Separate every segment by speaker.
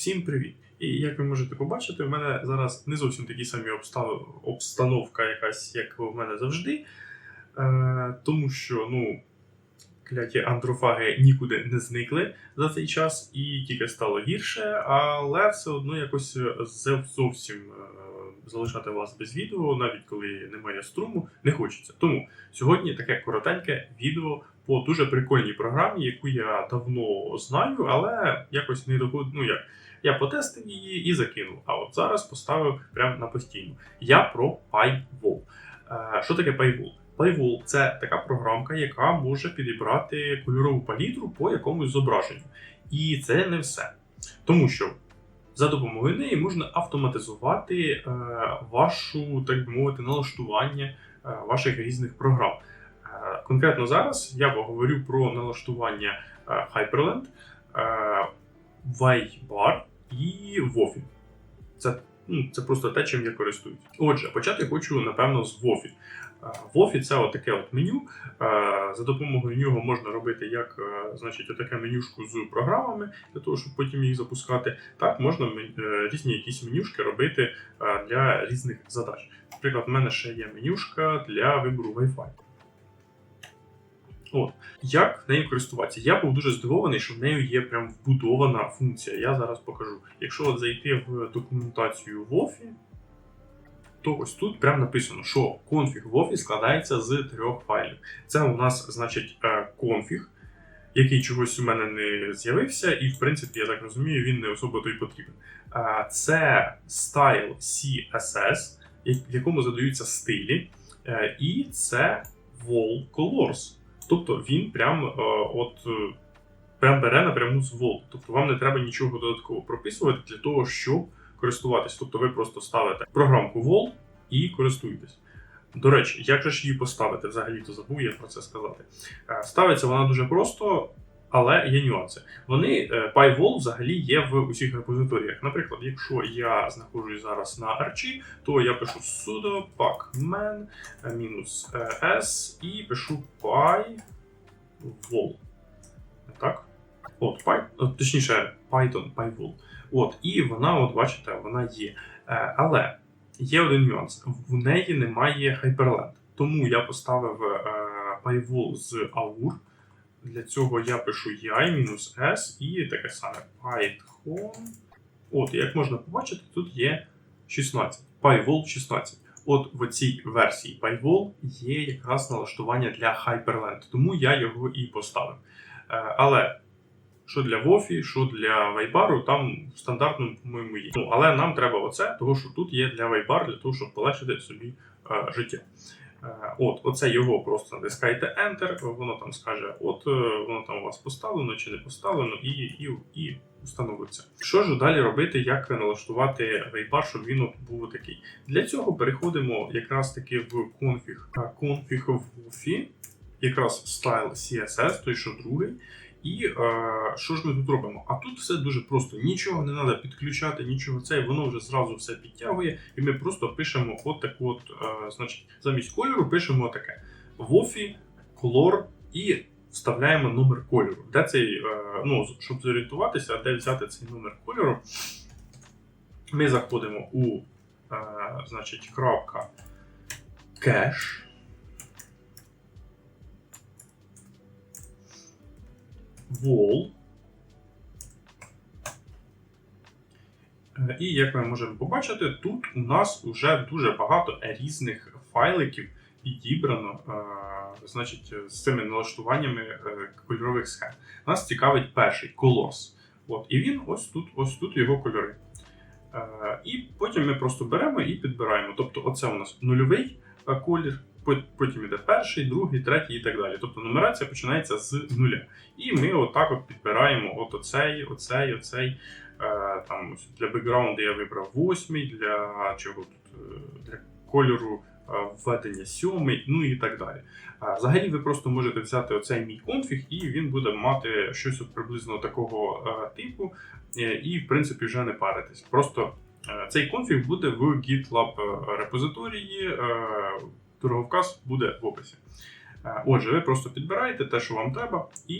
Speaker 1: Всім привіт! І як ви можете побачити, в мене зараз не зовсім такі самі обстав... обстановка, якась, як в мене завжди. Е, тому що, ну, кляті андрофаги нікуди не зникли за цей час і тільки стало гірше, але все одно якось е, зовсім е, залишати вас без відео, навіть коли немає струму, не хочеться. Тому сьогодні таке коротеньке відео по дуже прикольній програмі, яку я давно знаю, але якось не доходить. Ну як я потестив її і закинув. А от зараз поставив прямо на постійну. Я про PyWall. Е, Що таке PyWall? PyWall – це така програмка, яка може підібрати кольорову палітру по якомусь зображенню. І це не все. Тому що за допомогою неї можна автоматизувати е, вашу, так би мовити, налаштування е, ваших різних програм. Е, конкретно зараз я поговорю про налаштування е, Hyperland, е, Vaybar і Wofi. Це, ну, це просто те, чим я користуюсь. Отже, почати хочу, напевно, з Wofi. Е, Wofi це отаке от меню. Е, За допомогою нього можна робити як е, значить, отаке менюшку з програмами для того, щоб потім їх запускати. Так можна е, різні якісь менюшки робити е, для різних задач. Наприклад, в мене ще є менюшка для вибору Wi-Fi. От. Як нею користуватися? Я був дуже здивований, що в нею є прям вбудована функція. Я зараз покажу. Якщо от зайти в документацію в Office, то ось тут прям написано, що конфіг в Office складається з трьох файлів. Це у нас, значить, е, конфіг, який чогось у мене не з'явився, і в принципі, я так розумію, він не особо той потрібен. Е, Це style CSS, в якому задаються стилі, е, і це wall colors. Тобто він прям е, от е, прям бере напряму з Vault. Тобто вам не треба нічого додатково прописувати для того, щоб користуватись. Тобто ви просто ставите програмку Vault і користуєтесь. До речі, як же ж її поставити? Взагалі то забув я про це сказати. Е, Ставиться вона дуже просто, але є нюанси. Вони е, взагалі є в усіх репозиторіях. Наприклад, якщо я знаходжусь зараз на Archie, то я пишу sudo pacman е, е, s і пишу PyWall. Так? От, Py, точніше, Python, PyWall. От, і вона, от бачите, вона є. Але є один нюанс: в неї немає Hyperland. Тому я поставив е, з AUR. Для цього я пишу i-s і таке саме Python. От, як можна побачити, тут є 16. PyWall 16. От в цій версії PyWall є якраз налаштування для Hyperland, тому я його і поставив. Е, Але що для Вофі, що для Вайбару, там в стандартному, по-моєму, є. Ну, але нам треба оце, того що тут є для Вайбар, для того, щоб полегшити собі е, життя. Е, От, оце його просто натискаєте Enter, воно там скаже, от е, воно там у вас поставлено чи не поставлено, і, і, і встановиться. Що ж далі робити, як налаштувати вейбар, щоб він був такий? Для цього переходимо якраз таки в конфіг, конфіг в Wofi, якраз style CSS, той що другий. І е, що ж ми тут робимо? А тут все дуже просто. Нічого не треба підключати, нічого це, воно вже зразу все підтягує, і ми просто пишемо от таку от, е, значить, замість кольору пишемо таке Wofi, color і вставляємо номер кольору. Де цей, е, ну, щоб зорієнтуватися, де взяти цей номер кольору, ми заходимо у е, значить, крапка кеш. Wall. Е, І як ми можемо побачити, тут у нас вже дуже багато різних файликів підібрано, е, значить, з цими налаштуваннями е, кольорових схем. Нас цікавить перший колос. От, і він ось тут, ось тут його кольори. І потім ми просто беремо і підбираємо. Тобто, оце у нас нульовий колір, потім іде перший, другий, третій і так далі. Тобто нумерація починається з нуля. І ми отак от підбираємо от оцей, оцей, оцей. Е, Там для бекграунду я вибрав восьмий, для чого тут е, для кольору е, введення сьомий, ну і так далі. Взагалі, ви просто можете взяти оцей мій конфіг, і він буде мати щось приблизно такого типу, і в принципі вже не паритись. Просто цей конфіг буде в GitLab репозиторії, дороговказ буде в описі. Е, Отже, ви просто підбираєте те, що вам треба, і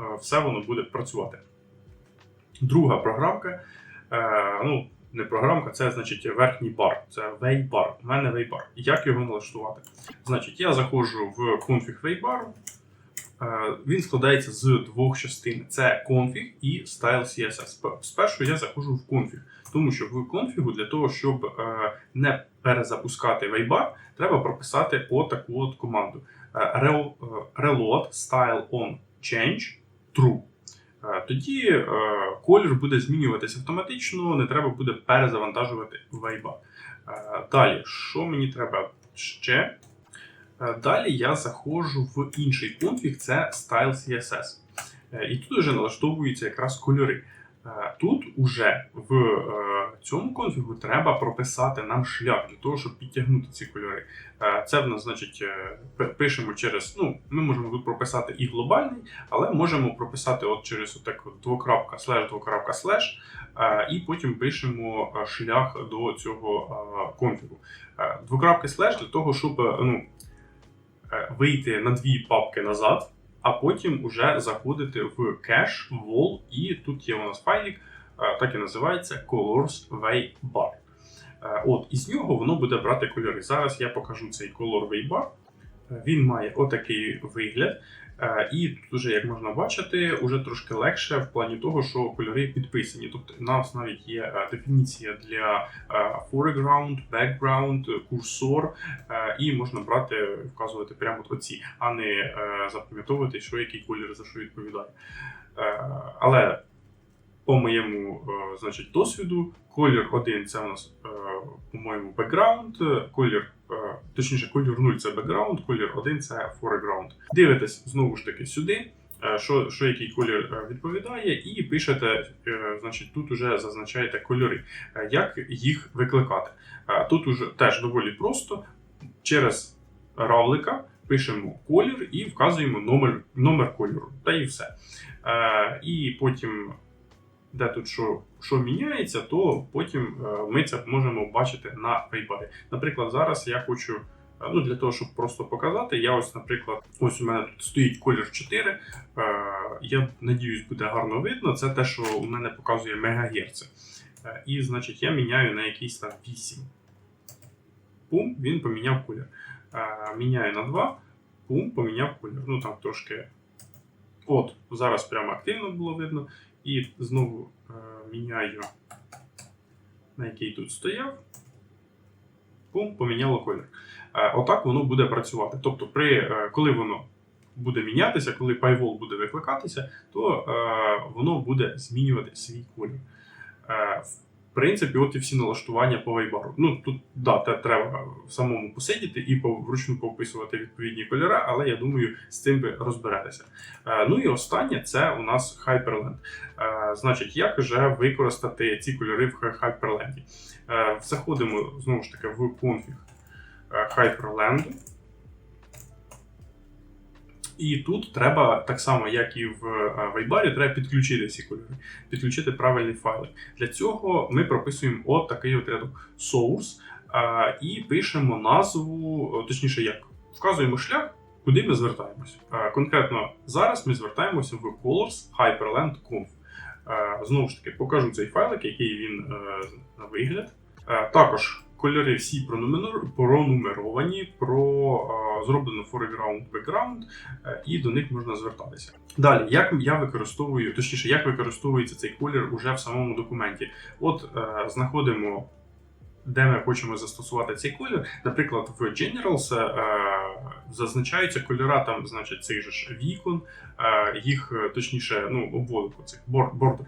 Speaker 1: е, все воно буде працювати. Друга програмка. Е, ну, не програмка, це значить верхній бар. Це вейбар. У мене вейбар. Як його налаштувати? Значить, я заходжу в конфіг вейбару. Він складається з двох частин: це config і style CSS. Спершу я заходжу в конфіг, тому що в конфігу для того, щоб не перезапускати вейбар, треба прописати отаку от команду: Е, е, reload style on change true. Е, Тоді колір буде змінюватися автоматично, не треба буде перезавантажувати вейбар. Е, Далі, що мені треба ще? Далі я заходжу в інший конфіг, це Style CSS. І тут вже налаштовуються якраз кольори. Е, Тут уже в е, цьому конфігу треба прописати нам шлях для того, щоб підтягнути ці кольори. Е, Це в нас, значить, пишемо через. Ну, ми можемо тут прописати і глобальний, але можемо прописати от через отак от двокрапка слеш, двокрапка слеш, і потім пишемо шлях до цього конфігу. Двокрапки слеш для того, щоб ну, вийти на дві папки назад, а потім уже заходити в кеш, вол, і тут є у нас файлик, е, так і називається Colors Waybar. Е, От, із нього воно буде брати кольори. Зараз я покажу цей Color Waybar. Е, Він має отакий вигляд. Е, І тут уже, як можна бачити, уже трошки легше в плані того, що кольори підписані. Тобто у нас навіть є е, дефініція для е, foreground, background, курсор, і можна брати, вказувати прямо оці, а не запам'ятовувати, що який колір за що відповідає. Але по моєму значить, досвіду, колір 1 це у нас, по-моєму, е, колір, точніше, колір 0 це background, колір 1 це foreground. Дивитесь знову ж таки сюди. е, Що, що який колір е, відповідає, і пишете, е, значить, тут уже зазначаєте кольори, Е, як їх викликати. Е, Тут уже теж доволі просто. Через равлика пишемо колір і вказуємо номер, номер кольору, та і все. Е, І потім, де тут що, що міняється, то потім е, ми це можемо бачити на вейбарі. Наприклад, зараз я хочу. е, Ну, для того, щоб просто показати, я ось, наприклад, ось у мене тут стоїть колір 4. Е, я надіюсь, буде гарно видно. Це те, що у мене показує мегагерци. І, значить, я міняю на якийсь там 8. Пум, він поміняв колір. Міняю на 2, пум, поміняв колір. Ну там трошки. От, зараз прямо активно було видно. І знову міняю, на який тут стояв. Пум, поміняло колір. Е, отак воно буде працювати. Тобто, при, е, коли воно буде мінятися, коли пайвол буде викликатися, то е, воно буде змінювати свій колір. Принципі, от і всі налаштування по вейбару. Ну тут да, треба самому посидіти і вручну повписувати відповідні кольори, але я думаю, з цим ви розберетеся. Е, ну і останнє це у нас Hyperland. Е, значить, як вже використати ці кольори в Hyperland? Е, заходимо знову ж таки в конфіг е, Hyperland. І тут треба, так само як і в е, Вайбарі, треба підключити ці кольори, підключити правильний файлик. Для цього ми прописуємо от такий от рядок source е, і пишемо назву, е, точніше, як вказуємо шлях, куди ми звертаємося. Конкретно зараз ми звертаємося в colors hyperland conf. Е, Знову ж таки, покажу цей файлик, який він на вигляд. Також кольори всі пронумеровані, про зроблено foreground, background, е, і до них можна звертатися. Далі, як я використовую, точніше, як використовується цей колір уже в самому документі. От е, знаходимо, де ми хочемо застосувати цей колір. Наприклад, в Generals е, зазначаються кольора там, значить, цих же ж вікон, їх точніше, ну, обводок цих бордер.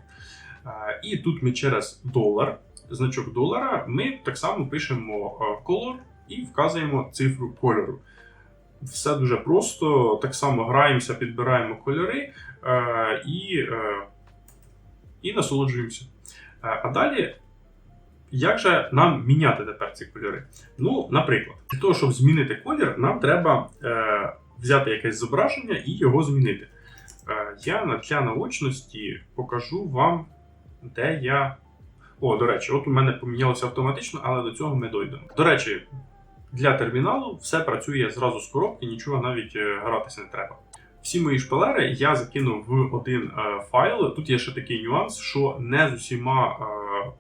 Speaker 1: І тут ми через долар, значок долара, ми так само пишемо е, color і вказуємо цифру кольору. Все дуже просто. Так само граємося, підбираємо кольори е, і, е, і насолоджуємося. А далі, як же нам міняти тепер ці кольори? Ну, наприклад, для того, щоб змінити колір, нам треба взяти якесь зображення і його змінити. Я для наочності покажу вам, де я. О, до речі, от у мене помінялося автоматично, але до цього ми дойдемо. До речі, для терміналу все працює зразу з коробки, нічого навіть е, гратися не треба. всі мої шпалери я закинув в один е, файл. Тут є ще такий нюанс, що не з усіма е,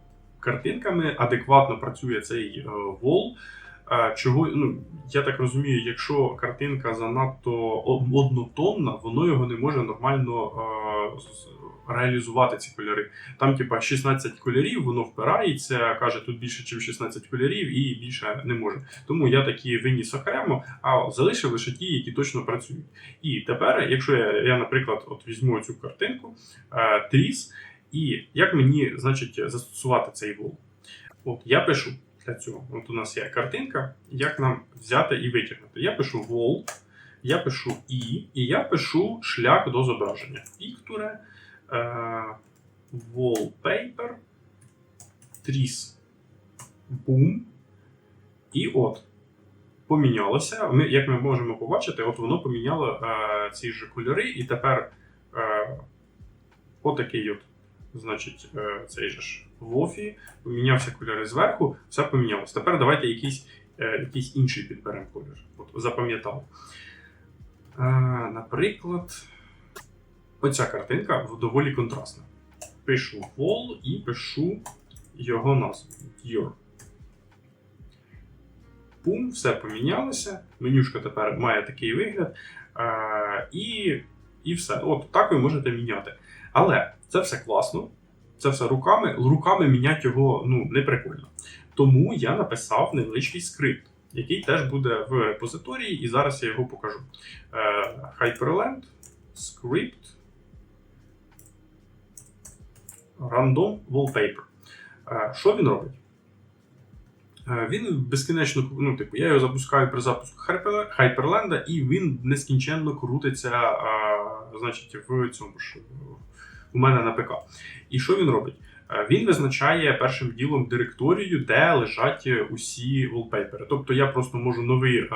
Speaker 1: картинками адекватно працює цей вол. Чого ну я так розумію, якщо картинка занадто однотонна, воно його не може нормально реалізувати ці кольори. Там, типа, 16 кольорів, воно впирається, каже, тут більше, ніж 16 кольорів, і більше не може. Тому я такі виніс окремо, а залишив лише ті, які точно працюють. І тепер, якщо я, я наприклад, от візьму цю картинку, е, тріс, і як мені, значить, застосувати цей вол? От я пишу для цього. От у нас є картинка, як нам взяти і витягнути. Я пишу вол, я пишу і, і я пишу шлях до зображення. Picture, е, wallpaper, тріс, boom. І от помінялося. Ми, як ми можемо побачити, от воно поміняло е, ці ж кольори, і тепер е, отакий от, значить, е, цей же ж Вофі, помінявся кольори зверху, все помінялось. Тепер давайте якийсь, е, якийсь інший підберемо колір. От, запам'ятав. Е, наприклад, оця картинка доволі контрастна. Пишу wall і пишу його назву. Dior. Пум, все помінялося. Менюшка тепер має такий вигляд. Е, і, і все. От так ви можете міняти. Але це все класно. Це все руками. Руками міняти його ну, не прикольно. Тому я написав невеличкий скрипт, який теж буде в репозиторії, і зараз я його покажу. Е, Hyperland, script, random wallpaper. Е, Що він робить? Е, Він безкінечно, ну, типу, я його запускаю при запуску Хайперленда, і він нескінченно крутиться, е, значить, в цьому ж у мене на ПК. І що він робить? Е, Він визначає першим ділом директорію, де лежать усі волпейпери. Тобто я просто можу нові е,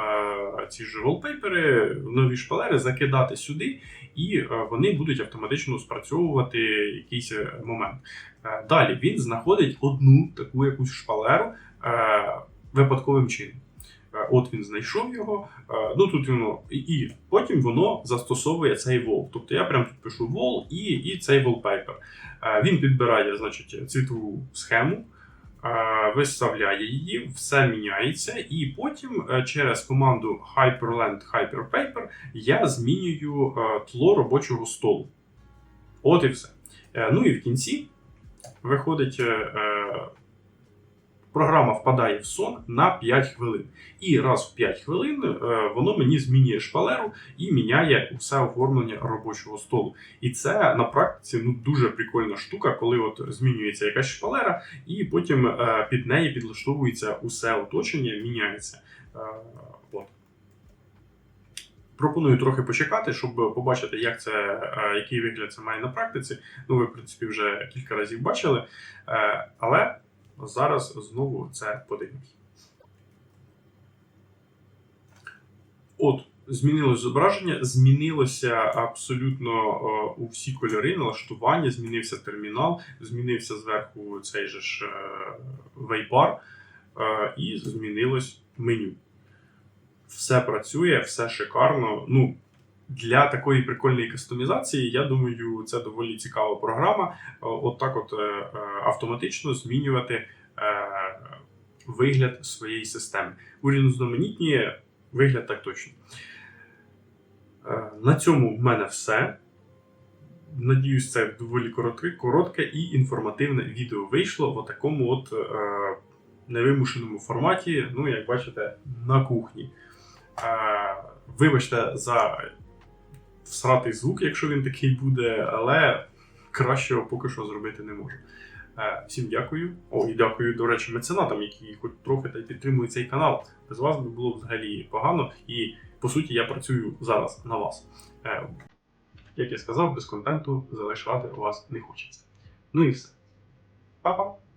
Speaker 1: ці ж волпейпери, нові шпалери закидати сюди, і е, вони будуть автоматично спрацьовувати якийсь момент. Далі він знаходить одну таку якусь шпалеру випадковим чином. Е, От він знайшов його. е, Ну тут воно і, потім воно застосовує цей вол. Тобто я прям тут пишу вол і, і цей wallpaper. Е, Він підбирає, значить, цвітову схему, виставляє її, все міняється, і потім через команду Hyperland Hyperpaper я змінюю тло робочого столу. От і все. Ну і в кінці виходить. Е, е, Програма впадає в сон на 5 хвилин. І раз в 5 хвилин е, воно мені змінює шпалеру і міняє усе оформлення робочого столу. І це на практиці ну, дуже прикольна штука, коли от змінюється якась шпалера, і потім е, під неї підлаштовується усе оточення, міняється. Е, от. Пропоную трохи почекати, щоб побачити, як це, е, який вигляд це має на практиці. Ну, ви, в принципі, вже кілька разів бачили. Е, але зараз знову це подивимось. От, змінилось зображення, змінилося абсолютно е, у всі кольори, налаштування, змінився термінал, змінився зверху цей же ж е, вейбар, е, і змінилось меню. Все працює, все шикарно. Ну, для такої прикольної кастомізації, я думаю, це доволі цікава програма. Е, От так от е, е, автоматично змінювати вигляд своєї системи. Урізноманітніє вигляд так точно. На цьому в мене все. Надіюсь, це доволі коротке, коротке і інформативне відео вийшло в такому от невимушеному форматі, ну, як бачите, на кухні. Вибачте за всратий звук, якщо він такий буде, але кращого поки що зробити не можу. Е, Всім дякую. О, і дякую, до речі, меценатам, які хоч трохи та й підтримують цей канал. Без вас би було взагалі погано. І по суті я працюю зараз на вас. Е, Як я сказав, без контенту залишати вас не хочеться. Ну і все. Па-па!